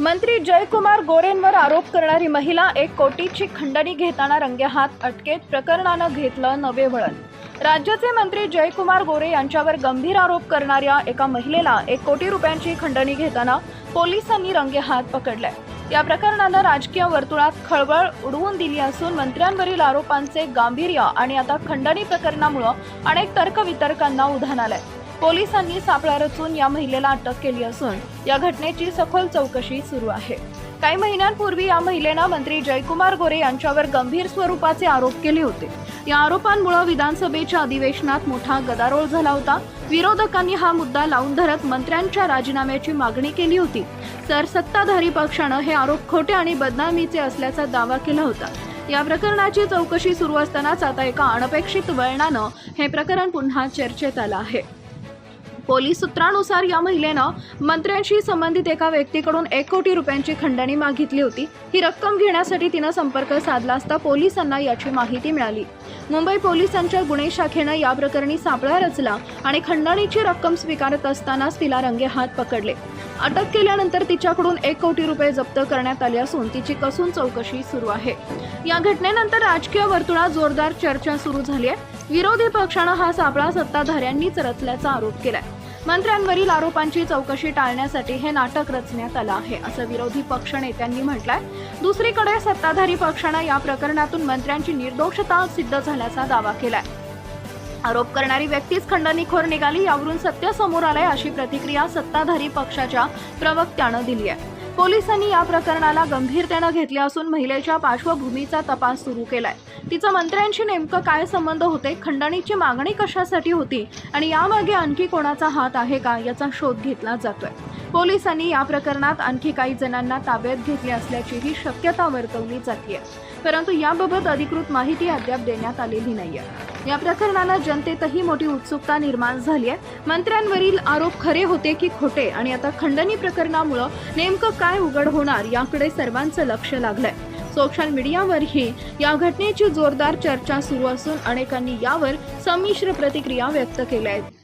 मंत्री जयकुमार गोरेंवर आरोप करणारी महिला एक कोटीची खंडणी घेताना रंगेहात अटकेत प्रकरणानं घेतलं नवे वळण. राज्याचे मंत्री जयकुमार गोरे यांच्यावर गंभीर आरोप करणाऱ्या एका महिलेला एक कोटी रुपयांची खंडणी घेताना पोलिसांनी रंगेहात पकडलाय. या प्रकरणानं राजकीय वर्तुळात खळबळ उडवून दिली असून मंत्र्यांवरील आरोपांचे गांभीर्य आणि आता खंडणी प्रकरणामुळं अनेक तर्कवितर्कांना उधाण आलंय. पोलिसांनी सापळा रचून या महिलेला अटक केली असून या घटनेची सखोल चौकशी सुरू आहे. काही महिन्यांपूर्वी या महिलेनं मंत्री जयकुमार गोरे यांच्यावर गंभीर स्वरूपाचे आरोप केले होते. या आरोपांमुळे विधानसभेच्या अधिवेशनात मोठा गदारोळ झाला होता. विरोधकांनी हा मुद्दा लावून धरत मंत्र्यांच्या राजीनाम्याची मागणी केली होती. तर सत्ताधारी पक्षानं हे आरोप खोटे आणि बदनामीचे असल्याचा दावा केला होता. या प्रकरणाची चौकशी सुरू असतानाच आता एका अनपेक्षित वळणानं हे प्रकरण पुन्हा चर्चेत आलं आहे. पोलीस सूत्रानुसार या महिलेनं मंत्र्यांशी संबंधित एका व्यक्तीकडून एक कोटी रुपयांची खंडणी मागितली होती. ही रक्कम घेण्यासाठी तिनं संपर्क साधला असता पोलिसांना याची माहिती मिळाली. मुंबई पोलिसांच्या गुन्हे शाखेनं या प्रकरणी सापळा रचला आणि खंडणीची रक्कम स्वीकारत असतानाच तिला रंगेहात पकडले. अटक केल्यानंतर तिच्याकडून एक कोटी रुपये जप्त करण्यात आले असून तिची कसून चौकशी सुरू आहे. या घटनेनंतर राजकीय वर्तुळात जोरदार चर्चा सुरू झाली आहे. विरोधी पक्षानं हा सापळा सत्ताधाऱ्यांनीच रचल्याचा आरोप केलाय. मंत्र्यांवरील आरोपांची चौकशी टाळण्यासाठी हे नाटक रचण्यात आलं आहे असं विरोधी पक्ष नेत्यांनी म्हटलंय. दुसरीकडे सत्ताधारी पक्षानं या प्रकरणातून मंत्र्यांची निर्दोषता सिद्ध झाल्याचा दावा केलाय. आरोप करणारी व्यक्तीच खंडणीखोर निघाली यावरून सत्य समोर आलंय अशी प्रतिक्रिया सत्ताधारी पक्षाच्या प्रवक्त्यानं दिली आहे पोलिसांनी या प्रकरणाला गंभीरतेनं घेतले असून महिलेच्या पार्श्वभूमीचा तपास सुरू केलाय. तिचा मंत्र्यांशी नेमकं काय संबंध होते खंडणीची मागणी कशासाठी होती आणि यामागे आणखी कोणाचा हात आहे का याचा शोध घेतला जातोय. पोलिसांनी या प्रकरणात आणखी काही जणांना ताब्यात घेतले असल्याचीही शक्यता वर्तवली जाते परंतु याबाबत अधिकृत माहिती अद्याप देण्यात आलेली नाहीये. या प्रकरणानं जनतेतही मोठी उत्सुकता निर्माण झाली आहे. मंत्र्यांवरील आरोप खरे होते की खोटे? आणि आता खंडणी प्रकरणामुळं नेमकं काय उघड होणार याकडे सर्वांचं लक्ष लागलंय. सोशल मीडियावरही या घटनेची जोरदार चर्चा सुरू असून अनेकांनी यावर संमिश्र प्रतिक्रिया व्यक्त केल्या आहेत